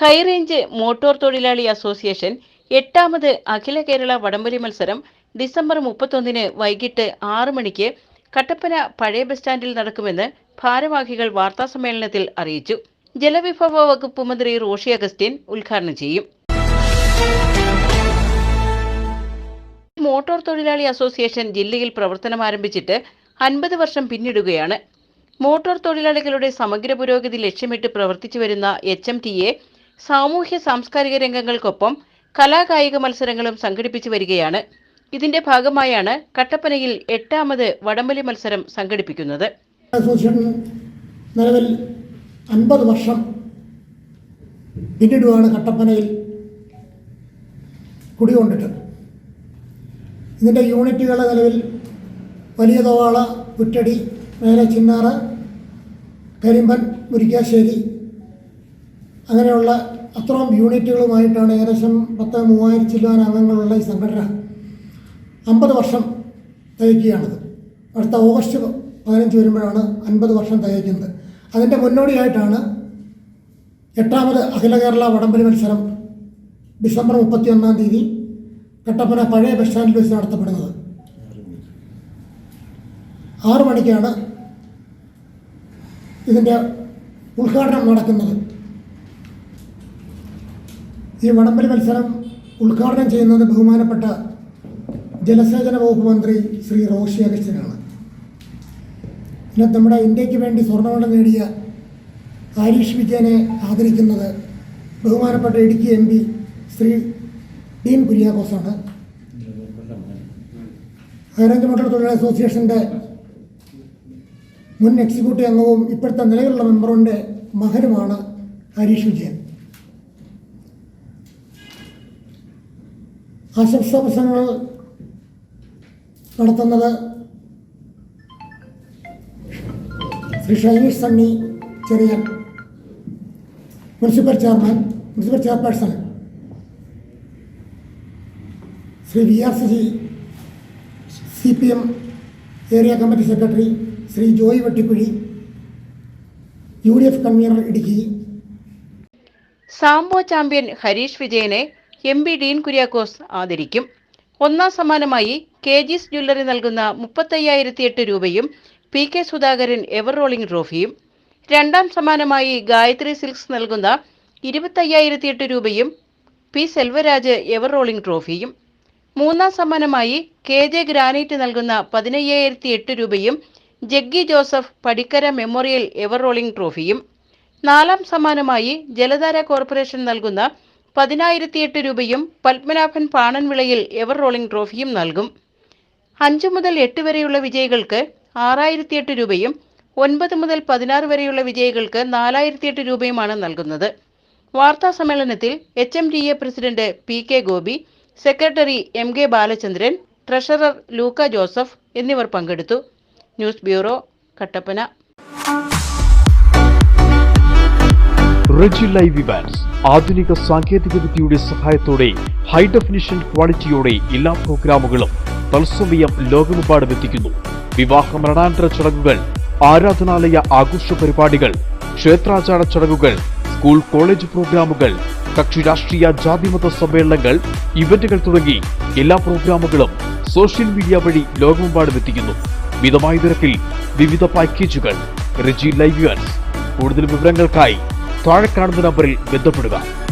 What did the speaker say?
High range motor തൊഴിലാളി association എട്ടാമത് അഖില കേരള വടംവലി മത്സരം ഡിസംബർ മുപ്പത്തൊന്നിന് വൈകിട്ട് ആറ് മണിക്ക് കട്ടപ്പന പഴയ ബസ് സ്റ്റാൻഡിൽ നടക്കുമെന്ന് ഭാരവാഹികൾ വാർത്താസമ്മേളനത്തിൽ അറിയിച്ചു. ജലവിഭവ വകുപ്പ് മന്ത്രി റോഷി അഗസ്റ്റിൻ ഉദ്ഘാടനം ചെയ്യും. മോട്ടോർ തൊഴിലാളി അസോസിയേഷൻ ജില്ലയിൽ പ്രവർത്തനം ആരംഭിച്ചിട്ട് അൻപത് വർഷം പിന്നിടുകയാണ്. മോട്ടോർ തൊഴിലാളികളുടെ സമഗ്ര പുരോഗതി ലക്ഷ്യമിട്ട് പ്രവർത്തിച്ചു വരുന്ന എച്ച് എം ടി എ സാമൂഹ്യ സാംസ്കാരിക രംഗങ്ങൾക്കൊപ്പം കലാകായിക മത്സരങ്ങളും സംഘടിപ്പിച്ചു വരികയാണ്. ഇതിന്റെ ഭാഗമായാണ് കട്ടപ്പനയിൽ എട്ടാമത് വടംവലി മത്സരം സംഘടിപ്പിക്കുന്നത്. നിലവിൽ അൻപത് വർഷം പിന്നിടുകയാണ് കട്ടപ്പനയിൽ കുടികൊണ്ടിട്ട് ഇതിന്റെ യൂണിറ്റുകൾ നിലവിൽ വലിയ തോവാള പുറ്റടി മേലെ ചിന്നാറ് കരിമ്പൻ മുരിക്കാശ്ശേരി അങ്ങനെയുള്ള അത്രയും യൂണിറ്റുകളുമായിട്ടാണ് ഏകദേശം പത്ത് മൂവായിരം ചില്ലാൻ അംഗങ്ങളുള്ള ഈ സംഘടന അമ്പത് വർഷം തയ്ക്കുകയാണത് അടുത്ത ഓഗസ്റ്റ് പതിനഞ്ച് വരുമ്പോഴാണ് അൻപത് വർഷം തികയ്ക്കുന്നത് അതിന്റെ മുന്നോടിയായിട്ടാണ് എട്ടാമത് അഖില കേരള വടംവലി മത്സരം ഡിസംബർ മുപ്പത്തി ഒന്നാം തീയതി കട്ടപ്പന പഴയ ബസ് സ്റ്റാൻഡിൽ വെച്ച് നടത്തപ്പെടുന്നത്. ആറു മണിക്കാണ് ഇതിന്റെ ഉദ്ഘാടനം നടക്കുന്നത്. ഈ വടംവലി മത്സരം ഉദ്ഘാടനം ചെയ്യുന്നത് ബഹുമാനപ്പെട്ട ജലസേചന വകുപ്പ് മന്ത്രി ശ്രീ റോഷി അഗസ്റ്റിനാണ് പിന്നെ നമ്മുടെ ഇന്ത്യയ്ക്ക് വേണ്ടി സ്വർണമെഡൽ നേടിയ ആരീഷ് വിജയനെ ആദരിക്കുന്നത് ബഹുമാനപ്പെട്ട ഇടുക്കി എം പി ശ്രീ ഡീൻ കുര്യാക്കോസാണ്. ഹൈറേഞ്ച് മോട്ടോർ തൊഴിലാളി അസോസിയേഷന്റെ മുൻ എക്സിക്യൂട്ടീവ് അംഗവും ഇപ്പോഴത്തെ നിലവിലുള്ള മെമ്പറിന്റെ മകനുമാണ് ഹരീഷ് വിജയൻ. ആശംസാ പ്രസംഗങ്ങൾ നടത്തുന്നത് ശ്രീ ഷൈനീഷ് സണ്ണി ചെറിയ municipal chairman municipal chairperson Shri V R C C P M area committee secretary Shri Joy Vettikuzhi U D F convener Idukki. Sambo champion Harish വിജയനെ എം പി ഡീൻ കുര്യാക്കോസ് ആദരിക്കും. ഒന്നാം സമ്മാനമായി കെ ജിസ് ജ്വല്ലറി നൽകുന്ന മുപ്പത്തയ്യായിരത്തി എട്ട് രൂപയും P K Sudhakaran ever rolling ട്രോഫിയും. രണ്ടാം സമ്മാനമായി ഗായത്രി സിൽക്സ് നൽകുന്ന ഇരുപത്തയ്യായിരത്തി എട്ട് രൂപയും പി സെൽവരാജ് എവർ റോളിംഗ് ട്രോഫിയും. മൂന്നാം സമ്മാനമായി കെ ജെ ഗ്രാനൈറ്റ് നൽകുന്ന പതിനയ്യായിരത്തി എട്ട് രൂപയും Jaggi Joseph Padikkara memorial ever rolling ട്രോഫിയും. നാലാം സമ്മാനമായി ജലധാര കോർപ്പറേഷൻ നൽകുന്ന പതിനായിരത്തി എട്ട് രൂപയും പത്മനാഭൻ പാണൻവിളയിൽ എവർ റോളിംഗ് ട്രോഫിയും നൽകും. അഞ്ചു മുതൽ എട്ട് വരെയുള്ള വിജയികൾക്ക് ആറായിരത്തി എട്ട് രൂപയും ഒൻപത് മുതൽ പതിനാറ് വരെയുള്ള വിജയികൾക്ക് നാലായിരത്തി എട്ട് രൂപയുമാണ് നൽകുന്നത്. വാർത്താ സമ്മേളനത്തിൽ H M D A president P K Gopi secretary M K Balachandran treasurer Luka Joseph എന്നിവർ പങ്കെടുത്തു. News bureau Kattappana. Reji live Evans ആധുനിക സാങ്കേതിക വിദ്യയുടെ സഹായത്തോടെ ഹൈ ഡെഫിനിഷൻ ക്വാളിറ്റിയോടെ എല്ലാ പ്രോഗ്രാമുകളും തത്സമയം ലോകമെമ്പാടും എത്തിക്കുന്നു. വിവാഹ മരണാനന്തര ചടങ്ങുകൾ ആരാധനാലയ ആഘോഷ പരിപാടികൾ ക്ഷേത്രാചാര ചടങ്ങുകൾ സ്കൂൾ കോളേജ് പ്രോഗ്രാമുകൾ കക്ഷി രാഷ്ട്രീയ ജാതിമത സമ്മേളനങ്ങൾ ഇവന്റുകൾ തുടങ്ങി എല്ലാ പ്രോഗ്രാമുകളും സോഷ്യൽ മീഡിയ വഴി ലോകമെമ്പാടും എത്തിക്കുന്നു. മിതമായ നിരക്കിൽ വിവിധ പാക്കേജുകൾ റിജി ലൈവ് കൂടുതൽ വിവരങ്ങൾക്കായി താഴെ കാണുന്ന നമ്പറിൽ ബന്ധപ്പെടുക.